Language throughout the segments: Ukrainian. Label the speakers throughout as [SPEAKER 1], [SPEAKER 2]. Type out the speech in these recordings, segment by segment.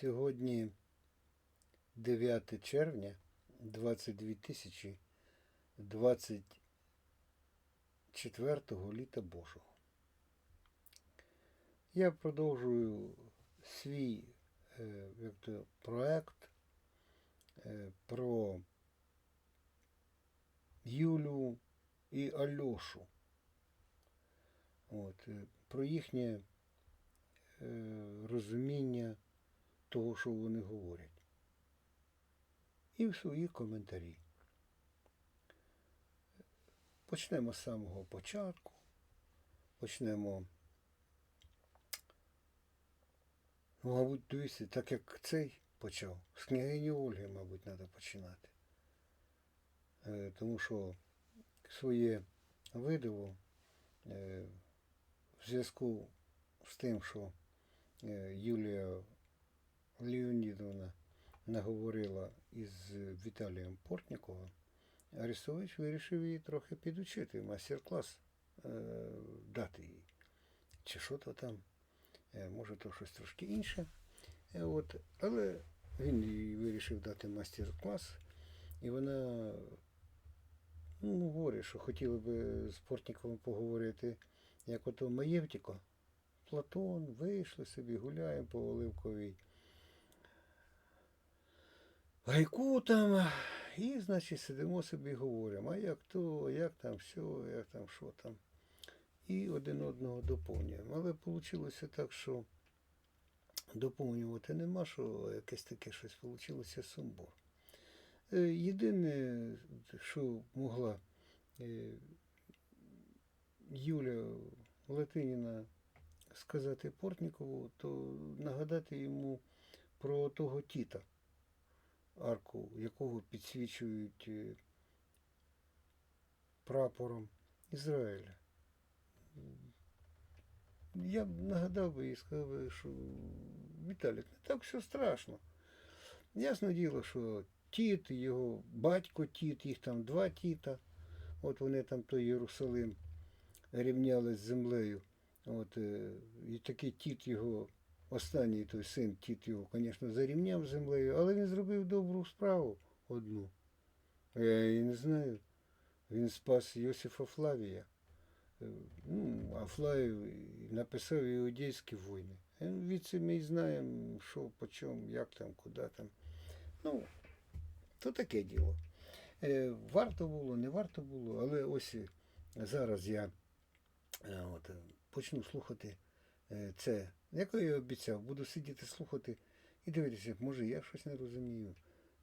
[SPEAKER 1] Сьогодні 9 червня 22 тисячі 24 літа Божого. Я продовжую свій е, як то, проект е, про Юлю і Альошу. От, е, про їхнє розуміння того, що вони говорять. І в свої коментарі. Почнемо з самого початку. Почнемо. Ну, мабуть, дивіться, так як цей почав. З княгині Ольги, мабуть, треба починати. Е, Тому що своє видиво е, в зв'язку з тим, що е, Юлія Леонідовна наговорила із Віталієм Портніковим, Арестович вирішив її трохи підучити, мастер-клас е, дати їй. Чи що то там, е, може то щось трошки інше. Е, от, але він їй вирішив дати мастер-клас, і вона ну, говорить, що хотіли би з Портніковим поговорити, як ото Маєвтіко. Платон, вийшли собі, гуляємо по Оливковій гайку там, і, значить, сидимо собі і говоримо, а як то, як там все, як там що там. І один одного доповнюємо. Але вийшло так, що доповнювати нема, що якесь таке щось вийшло сумбур. Е, Єдине, що могла е, Юля Латиніна сказати Портнікову, то нагадати йому про того тіта, арку якого підсвічують е, прапором Ізраїля. Я б нагадав би і сказав би, що Віталік, не так все страшно. Ясне діло, що тіт, його батько тіт, їх там два тіта. От вони там той Єрусалим рівняли з землею. От, е, і такий тіт його, останній той син, тіт його, звісно, зарівняв з землею, але він зробив добру справу одну. Я її не знаю. Він спас Йосифа Флавія. Е, Ну, а Флавій написав іудейські війни. Е, Відси ми знаємо, що по чому, як там, куди там. Ну, то таке діло. Е, Варто було, не варто було, але ось зараз я от, почну слухати це. Як я і обіцяв, буду сидіти слухати і дивитися, може я щось не розумію.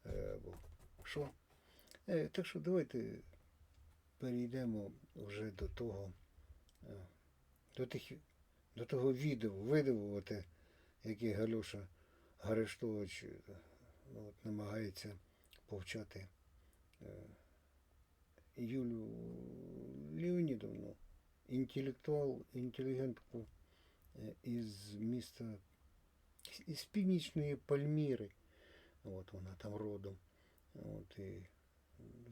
[SPEAKER 1] Е, Або що. Е, Так що давайте перейдемо вже до того, е, до тих, до того відео, видиву, оте, яке Галюша Гарештович ну, от, намагається повчати Юлю Леонідовну, інтелектуал, інтелігентку із міста, із північної Пальміри. От вона там родом. От, і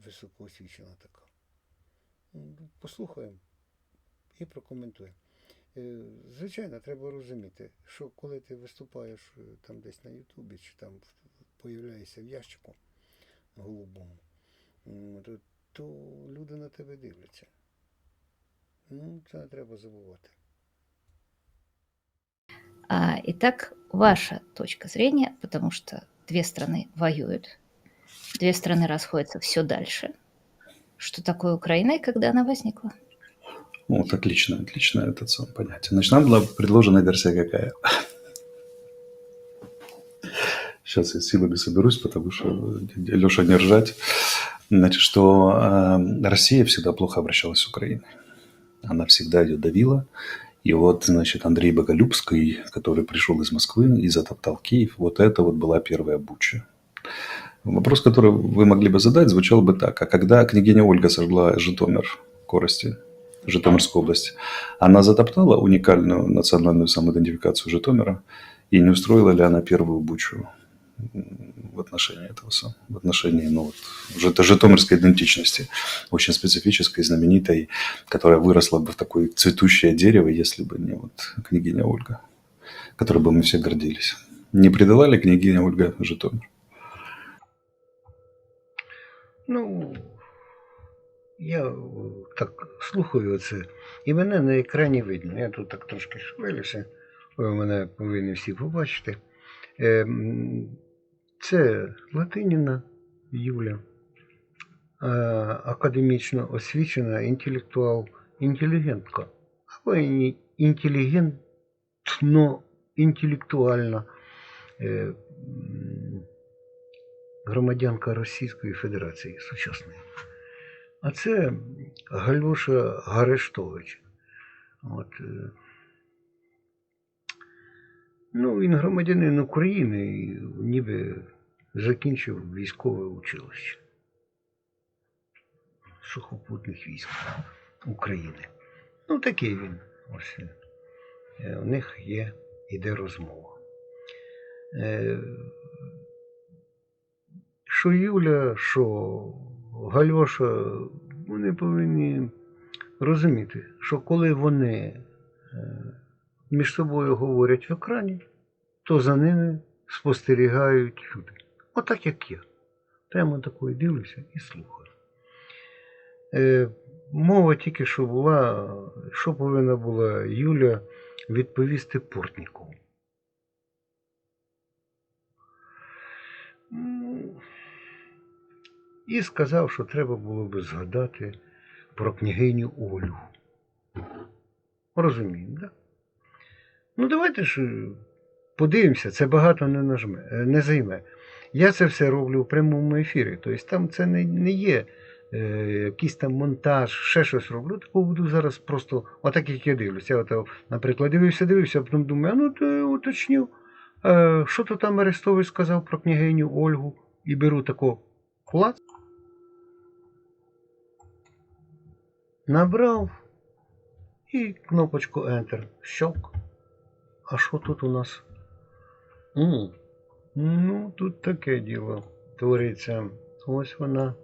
[SPEAKER 1] високоосвічена така. Ну, Послухаємо і прокоментуємо. Е, Звичайно, треба розуміти, що коли ти виступаєш е, там десь на Ютубі чи там появляєшся в ящику голубому, то, люди на тебе дивляться. Ну, це не треба забувати.
[SPEAKER 2] А, Итак, ваша точка зрения, потому что две страны воюют, две страны расходятся все дальше. Что такое Украина и когда она возникла?
[SPEAKER 3] Вот отлично, отлично это сам понятие. Значит, нам была предложена версия какая? Сейчас я силами соберусь, потому что Леша не ржать. Значит, что э, Россия всегда плохо обращалась с Украиной. Она всегда ее давила. И вот, значит, Андрей Боголюбский, который пришел из Москвы и затоптал Киев, вот это вот была первая буча. Вопрос, который вы могли бы задать, звучал бы так. А когда княгиня Ольга сожгла Житомир, Корости, Житомирскую область, она затоптала уникальную национальную самоидентификацию Житомира и не устроила ли она первую бучу в отношении этого самого, в отношении ну, вот, жит- житомирской идентичности, очень специфической, знаменитой, которая выросла бы в такое цветущее дерево, если бы не вот княгиня Ольга, которой бы мы все гордились. Не предала ли княгиня Ольга Житомир?
[SPEAKER 1] Ну, я е, так слухаю це, і мене на екрані видно. Я тут так трошки швилюся, ви мене повинні всі побачити. Це Латиніна Юля, е, академічно освічена інтелектуал, інтелігентка, або інтелігентно інтелектуальна е, громадянка Російської Федерації сучасної. А це Галюша Гарештович. От, е, ну, він громадянин України ніби закінчив військове училище сухопутних військ України. Ну, такий він. Ось е, у них є, іде розмова. Е, що Юля, що Гальоша, вони повинні розуміти, що коли вони е, між собою говорять в екрані, то за ними спостерігають люди. Отак як я. Прямо такою дивлюся і слухаю. Е, мова тільки що була, що повинна була Юля відповісти Портнікову. І сказав, що треба було би згадати про княгиню Ольгу. Розуміємо, так? Ну, давайте ж е, подивимося, це багато не, нажме, е, не займе. Я це все роблю в прямому ефірі. Тобто там це не, не є е, якийсь там монтаж, ще щось роблю. Такого буду зараз просто, отак як я дивлюся. Я, наприклад, дивився, дивився, а потім думаю, а ну то уточню, е, що то там Арестович сказав про княгиню Ольгу, і беру тако клац. Набрав і кнопочку Enter. Щелк. А що тут у нас? М, Ну, тут таке діло твориться. Ось вона,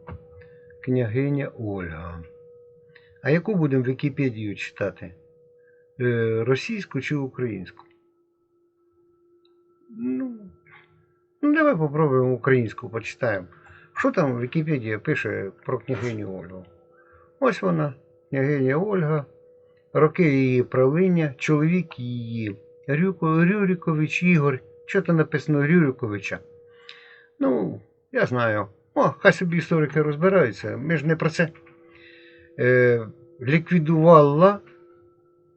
[SPEAKER 1] княгиня Ольга. А яку будемо Вікіпедію читати? Е, російську чи українську? Ну, ну, давай попробуємо українську почитаємо. Що там Вікіпедія пише про княгиню Ольгу? Ось вона, княгиня Ольга, роки її правління, чоловік її Рюрикович Ігор. Що то написано Рюриковича? Ну, я знаю. О, хай собі історики розбираються. Ми ж не про це. Е, ліквідувала,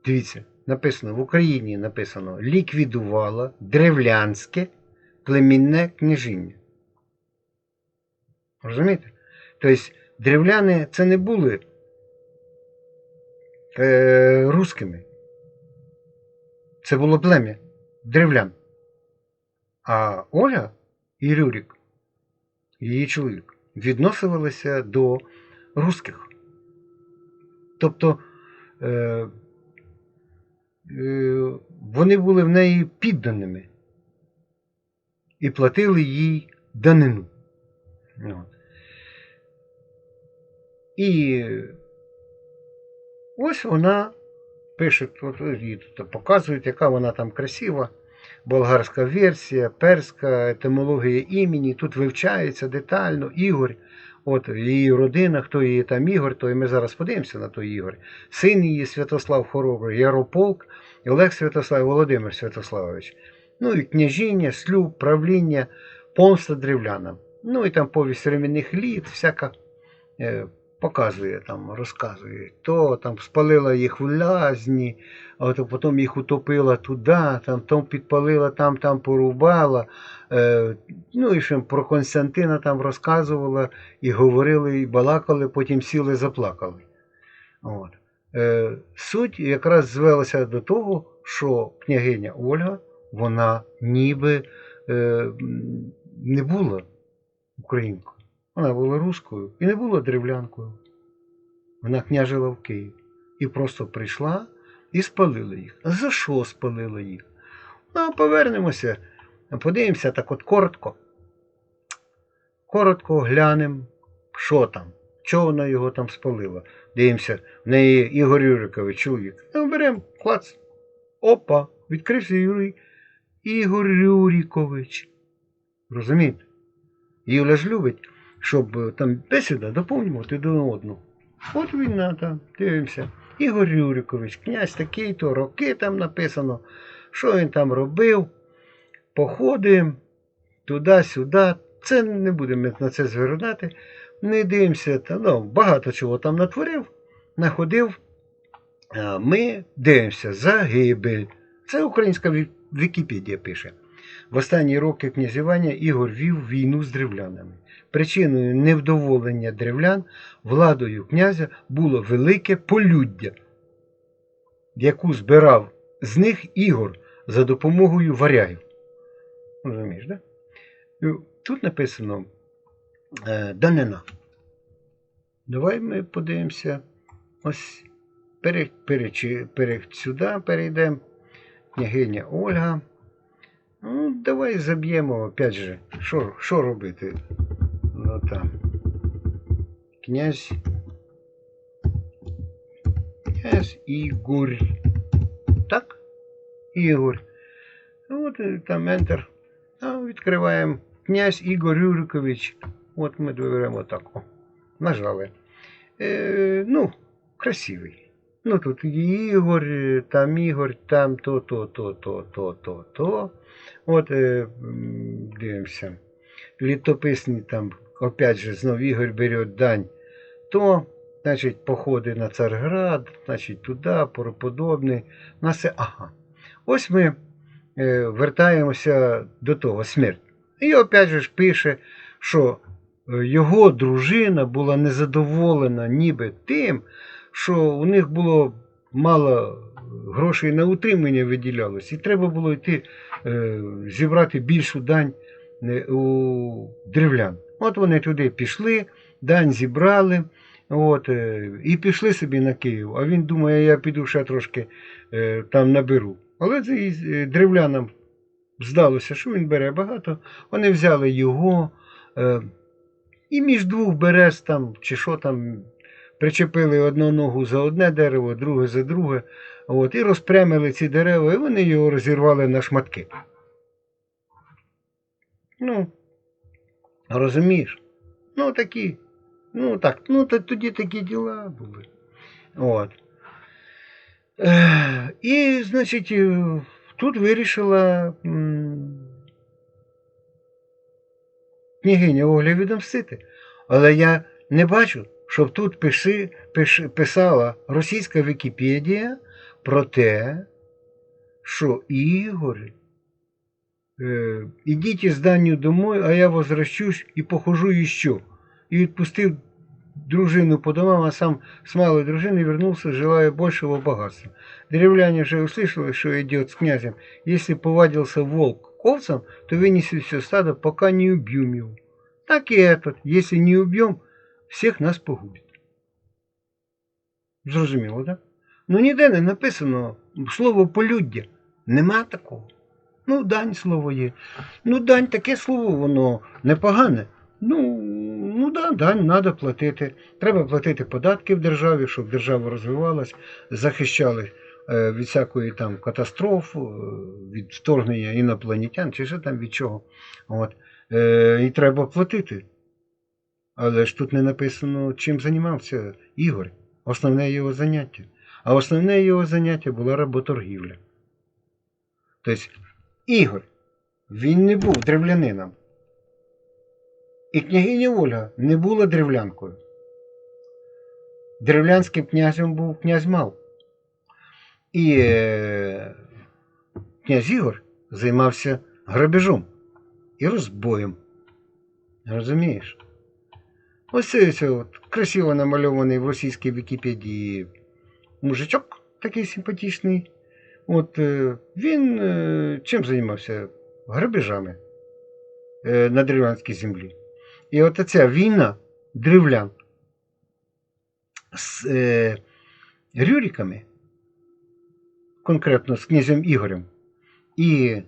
[SPEAKER 1] дивіться, написано в Україні написано ліквідувала древлянське племінне княжіння. Розумієте? Тобто древляни це не були е, русскими. Це було плем'я древлян. А Оля і Рюрік, її чоловік, відносилися до русських. Тобто е, е, вони були в неї підданими і платили їй данину. І ось вона пише, їй тут показують, яка вона там красива. Болгарська версія, перська етимологія імені. Тут вивчається детально Ігор. От її родина, хто її там Ігор, то і ми зараз подивимося на той Ігор. Син її Святослав Хоробрий, Ярополк, Олег Святослав, Володимир Святославович. Ну і княжіння, слюб, правління, помста древлянам. Ну і там повість ремінних літ, всяка е, показує, там, розказує. То там спалила їх в лязні, а от потім їх утопила туди, там, там підпалила, там, там порубала. Е, ну і ще про Константина там розказувала і говорили, і балакали, потім сіли, заплакали. От. Е, суть якраз звелася до того, що княгиня Ольга, вона ніби е, не була українкою. Вона була рускою і не була древлянкою. Вона княжила в Києві. І просто прийшла і спалила їх. За що спалила їх? Ну, повернемося, подивимося так от коротко. Коротко глянемо, що там, чого вона його там спалила. Дивимося, в неї Ігор Юрикович, чоловік. Ну, беремо, клац. Опа, відкрився Юрій Ігор Рюрікович. Розумієте? Юля ж любить, щоб е, там бесіда доповнювати до одного. От він на там, дивимося. Ігор Рюрикович, князь такий-то, роки там написано, що він там робив, походи туди-сюди. Це не будемо на це звертати. Не дивимося, та, ну, багато чого там натворив, находив. А Ми дивимося загибель. Це українська Вікіпедія пише. В останні роки князювання Ігор вів війну з древлянами. Причиною невдоволення древлян владою князя було велике полюддя, яку збирав з них Ігор за допомогою варягів. Розумієш, да? Тут написано е, данина. Давай ми подивимося. Ось пере, перечи- пере, сюди перейдемо. Княгиня Ольга. Ну, давай заб'ємо, опять же, що робити? Ну там. Князь. Князь Ігор. Так? Ігор. Ну, От е, там Enter. А, відкриваємо. Князь Ігор Юрикович. От ми доверемо так. О, нажали. Е, ну, красивий. Ну тут Ігор, е, там Ігор, там то, то, то, то, то, то, то. От е, м, дивимося. Літописні там, опять же, знов Ігор бере дань. То, значить, походи на Царград, значить, туди, пороподобне. На все. Ага. Ось ми е, вертаємося до того, смерть. І опять же ж пише, що е, його дружина була незадоволена ніби тим, що у них було мало грошей на утримання виділялось, і треба було йти е, зібрати більшу дань е, у древлян. От вони туди пішли, дань зібрали. От, е, і пішли собі на Київ. А він думає, я піду ще трошки е, там наберу. Але е, древлянам здалося, що він бере багато. Вони взяли його і між двох берез там, чи що там, причепили одну ногу за одне дерево, друге за друге. От, і розпрямили ці дерева, і вони його розірвали на шматки. Ну, розумієш? Ну, такі. Ну так, ну то тоді такі діла були. От. І, значить, е, тут вирішила княгиня Оля відомстити. Але я не бачу, щоб тут пиши, пиш, писала російська Вікіпедія про те, що Ігор, е, ідіть із данню домой, а я возвращусь і похожу іще. И відпустив дружину по домам, а сам с малой дружиной вернулся, желая большего богатства. Древляне уже услышали, что идет с князем. Если повадился волк к овцам, то вынесет все стадо, пока не убьем его. Так и этот, если не убьем, всех нас погубит. Зрозуміло, так? Ну ніде не написано слово полюддя. Нема такого. Ну, дань слово є. Ну, дань таке слово, воно непогане. Ну, ну да, дань треба платити. Треба платити податки в державі, щоб держава розвивалась, захищали е, від всякої там катастроф, е, від вторгнення інопланетян, чи що там від чого. От. Е, і треба платити. Але ж тут не написано, чим займався Ігор. Основне його заняття. А основне його заняття була работоргівля. Тобто, Ігор, він не був древлянином. І княгиня Ольга не була древлянкою. Древлянським князем був князь Мал. І е, князь Ігор займався грабежом і розбоєм. Розумієш? Ось це, красиво намальований в російській Вікіпедії мужичок такий симпатичний. От е, він е, чим займався? Грабежами е, на древлянській землі. І от ця війна древлян з е, Рюриками, конкретно з князем Ігорем і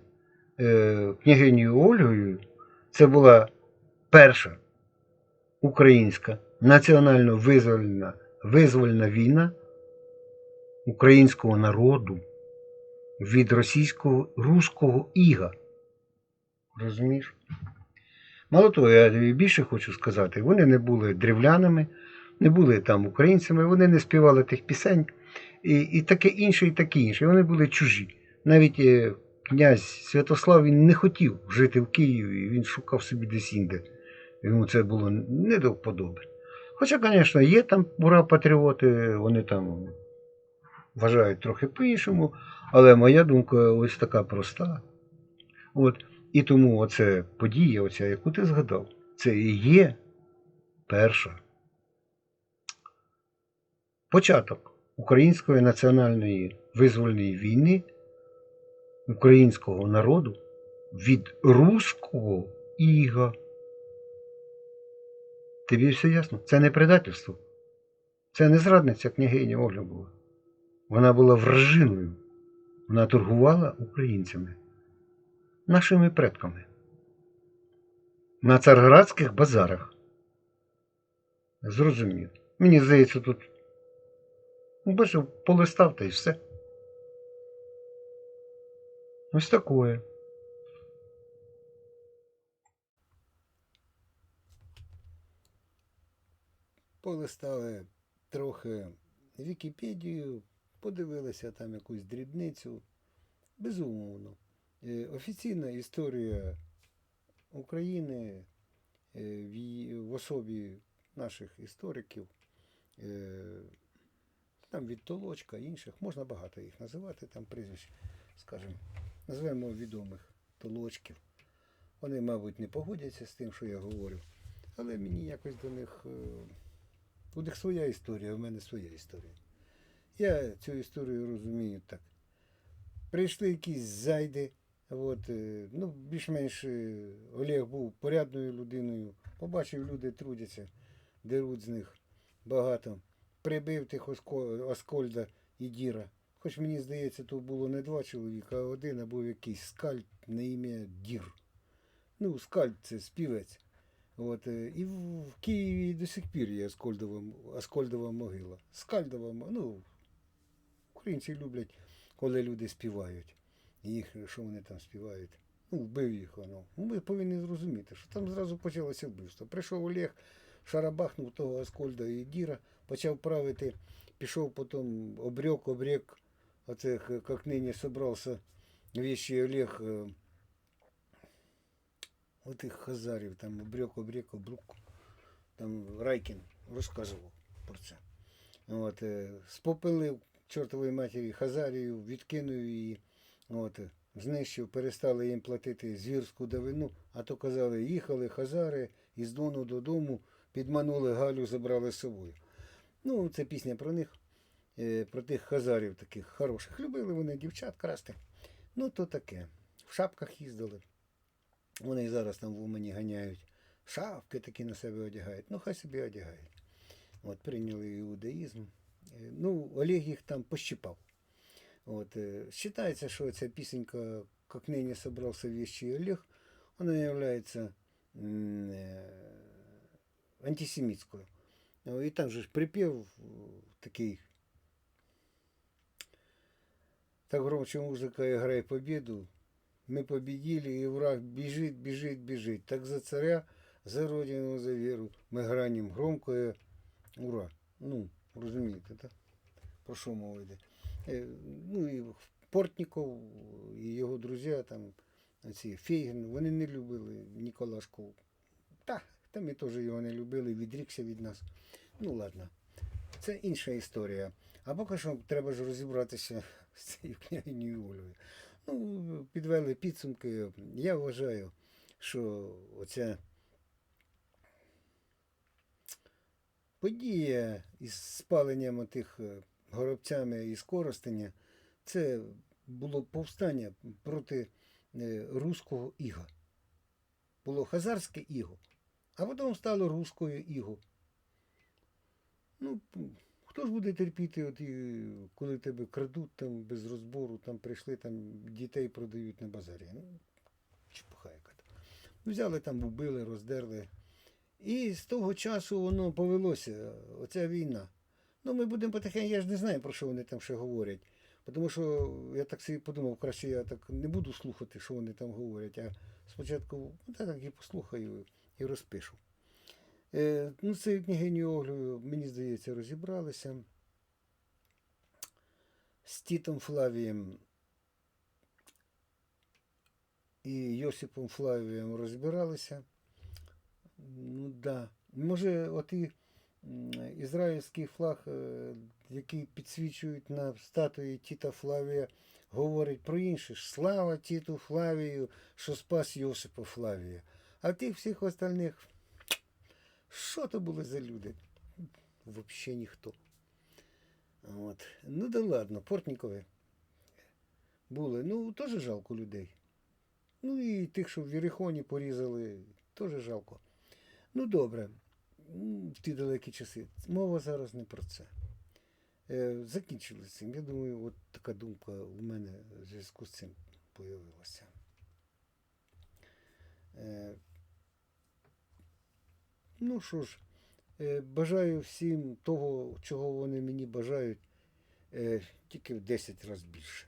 [SPEAKER 1] е, княгинею Ольгою, це була перша українська національно визвольна, визвольна війна українського народу від російського руського іга. Розумієш? Мало того, я більше хочу сказати, вони не були древлянами, не були там українцями, вони не співали тих пісень, і, і таке інше, і таке інше. Вони були чужі. Навіть е, князь Святослав він не хотів жити в Києві, він шукав собі десь інде. Йому це було не до вподоби. Хоча, звісно, є там ура патріоти, вони там вважають трохи по-іншому, але моя думка ось така проста. От. І тому оце подія, оця, яку ти згадав, це і є перша початок української національної визвольної війни українського народу від руського іга. Тобі все ясно? Це не предательство. Це не зрадниця княгиня Ольга була. Вона була вражиною. Вона торгувала українцями, нашими предками. На царградських базарах. Зрозумів. Мені здається, тут бачив, полистав та й все. Ось такое. Полистали трохи Вікіпедію, подивилися там якусь дрібницю. Безумовно. Е, Офіційна історія України е, в, особі наших істориків, е, там від Толочка, інших, можна багато їх називати, там прізвищ, скажімо, назвемо відомих Толочків. Вони, мабуть, не погодяться з тим, що я говорю, але мені якось до них. У них своя історія, в мене своя історія. Я цю історію розумію так. Прийшли якісь зайди. От, е, ну, більш-менш е, Олег був порядною людиною. Побачив, люди трудяться, деруть з них багато. Прибив тих Оскольда і Діра. Хоч мені здається, тут було не два чоловіка, а один або якийсь скальд на ім'я Дір. Ну, скальд це співець. От, е, і в, Києві до сих пір є Аскольдова, Аскольдова могила. Скальдова, ну, українці люблять, коли люди співають. Їх, що вони там співають. Ну, вбив їх воно. Ну, ми повинні зрозуміти, що там зразу почалося вбивство. Прийшов Олег, шарабахнув того Аскольда і Діра, почав правити, пішов потім обрек, обрек, оце, як нині собрався вещий Олег, е, отих хазарів, там обрек, обрек, обрук, там Райкін розказував про це. От, е, спопилив чортової матері Хазарію, відкинув її, от, знищив, перестали їм платити звірську давину, а то казали, їхали Хазари із Дону додому, підманули Галю, забрали з собою. Ну, це пісня про них, е, про тих хазарів таких хороших. Любили вони дівчат красти. Ну, то таке. В шапках їздили. Вони зараз там в Умані ганяють. Шапки такі на себе одягають. Ну, хай собі одягають. От, прийняли іудаїзм. Е, Ну, Олег їх там пощипав. От, е, считається, що ця пісенька «Как нині собрався вещий Олег, вона є м, е, антисемітською. Ну, І там же ж припів е, такий. Так громче музыка играет победу. Мы победили, и враг бежит, бежит, бежит. Так за царя, за родину, за веру. Мы граним громкое ура. Ну, розумієте, так? Про що мова йде? Е, Ну і Портніков, і його друзі, там, ці Фейгін, вони не любили Ніколашку. Та, та ми теж його не любили, відрікся від нас. Ну ладно, це інша історія. А поки що треба ж розібратися з цією княгинею Ольгою. Ну, підвели підсумки. Я вважаю, що оця подія із спаленням тих горобцями і скоростення, це було повстання проти е, руського іга. Було хазарське іго, а потім стало руською іго. Ну, хто ж буде терпіти, от, і, коли тебе крадуть там без розбору, там прийшли, там дітей продають на базарі. Ну, чепуха яка там. Взяли там, вбили, роздерли. І з того часу воно повелося, оця війна. Ну, ми будемо потихеньку, я ж не знаю, про що вони там ще говорять. Тому що я так собі подумав, краще я так не буду слухати, що вони там говорять, а спочатку ну, так і послухаю і розпишу. Е, ну, це княгиню Оглю, мені здається, розібралися. З Тітом Флавієм і Йосипом Флавієм розбиралися. Ну да. Може, от і ізраїльський флаг, е, який підсвічують на статуї Тіта Флавія, говорить про інше. Слава Тіту Флавію, що спас Йосипа Флавія. А тих всіх остальних, що то були за люди? Взагалі ніхто. От. Ну да ладно, Портнікові були. Ну, теж жалко людей. Ну і тих, що в Єрихоні порізали, теж жалко. Ну добре, в ті далекі часи. Мова зараз не про це. Е, Закінчили цим. Я думаю, от така думка у мене в зв'язку з цим з'явилася. Е, ну що ж, е, бажаю всім того, чого вони мені бажають, тільки в 10 разів більше.